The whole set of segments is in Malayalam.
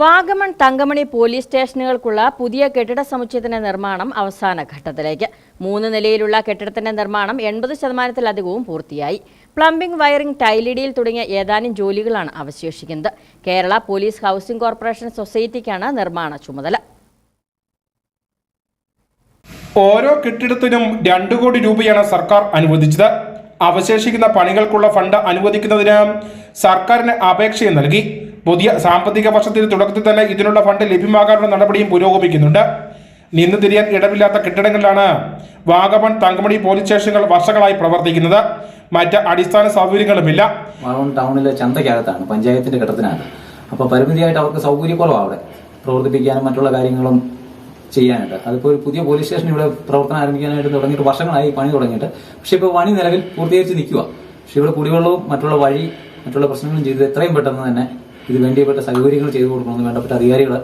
വാഗമൺ തങ്കമണി പോലീസ് സ്റ്റേഷനുകൾക്കുള്ള പുതിയ കെട്ടിട സമുച്ചയത്തിന്റെ നിർമ്മാണം അവസാന ഘട്ടത്തിലേക്ക്. മൂന്ന് നിലയിലുള്ള കെട്ടിടത്തിന്റെ നിർമ്മാണം എൺപത് ശതമാനത്തിലധികവും പൂർത്തിയായി. പ്ലംബിംഗ് വയറിംഗ് ടൈലിടിയിൽ തുടങ്ങിയ ഏതാനും ജോലികളാണ് അവശേഷിക്കുന്നത്. കേരള പോലീസ് ഹൗസിംഗ് കോർപ്പറേഷൻ സൊസൈറ്റിക്കാണ് നിർമ്മാണ ചുമതല. ഓരോ കെട്ടിടത്തിനും രണ്ടു കോടി രൂപയാണ് സർക്കാർ അനുവദിച്ചത്. അവശേഷിക്കുന്ന പണികൾക്കുള്ള ഫണ്ട് അനുവദിക്കുന്നതിന് സർക്കാരിന് അപേക്ഷയും നൽകി. പുതിയ സാമ്പത്തിക വർഷത്തിന് തുടക്കത്തിൽ തന്നെ ഇതിനുള്ള ഫണ്ട് ലഭ്യമാകാനുള്ള നടപടിയും പുരോഗമിക്കുന്നുണ്ട്. നിന്ന് തിരിയാൻ ഇടമില്ലാത്ത കെട്ടിടങ്ങളിലാണ് വാഗമൺ തങ്കമണി പോലീസ് സ്റ്റേഷനുകൾ വർഷങ്ങളായി പ്രവർത്തിക്കുന്നത്. മറ്റ് അടിസ്ഥാന സൗകര്യങ്ങളുമില്ല. വാഗമൺ ടൗണിലെ ചന്തയ്ക്കകത്താണ് പഞ്ചായത്തിന്റെ ഘട്ടത്തിനാണ് അപ്പോൾ പരിമിതിയായിട്ട് അവർക്ക് സൗകര്യക്കുറവാണ് അവിടെ. പ്രവർത്തിപ്പിക്കാനും മറ്റുള്ള കാര്യങ്ങളും ചെയ്യാനായിട്ട്. അതിപ്പോൾ ഒരു പുതിയ പോലീസ് സ്റ്റേഷൻ ഇവിടെ പ്രവർത്തനം ആരംഭിക്കാനായിട്ട് തുടങ്ങിയിട്ട് വർഷങ്ങളായി പണി തുടങ്ങിയിട്ട്. പക്ഷെ ഇപ്പോൾ പണി നിലവിൽ പൂർത്തീകരിച്ച് നിൽക്കുക പക്ഷെ ഇവിടെ കുടിവെള്ളവും മറ്റുള്ള വഴി മറ്റുള്ള പ്രശ്നങ്ങളും ചെയ്ത് എത്രയും പെട്ടെന്ന് തന്നെ ഇത് വേണ്ടിയപ്പെട്ട സൗകര്യങ്ങൾ ചെയ്തു കൊടുക്കണമെന്ന് വേണ്ടപ്പെട്ട അധികാരികൾ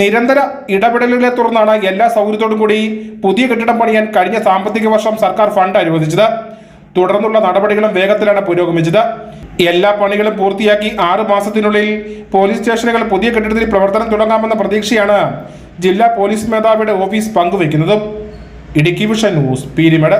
നിരന്തര ഇടപെടലുകളെ തുടർന്നാണ് എല്ലാ സൗകര്യത്തോടും കൂടി പുതിയ കെട്ടിടം പണിയാൻ കഴിഞ്ഞ സാമ്പത്തിക വർഷം സർക്കാർ ഫണ്ട് അനുവദിച്ചത്. തുടർന്നുള്ള നടപടികളും വേഗത്തിലാണ് പുരോഗമിച്ചത്. എല്ലാ പണികളും പൂർത്തിയാക്കി ആറ് മാസത്തിനുള്ളിൽ പോലീസ് സ്റ്റേഷനുകൾ പുതിയ കെട്ടിടത്തിൽ പ്രവർത്തനം തുടങ്ങാമെന്ന പ്രതീക്ഷയാണ് ജില്ലാ പോലീസ് മേധാവിയുടെ office പങ്കുവയ്ക്കുന്നതും. Idukki vision news Peermade.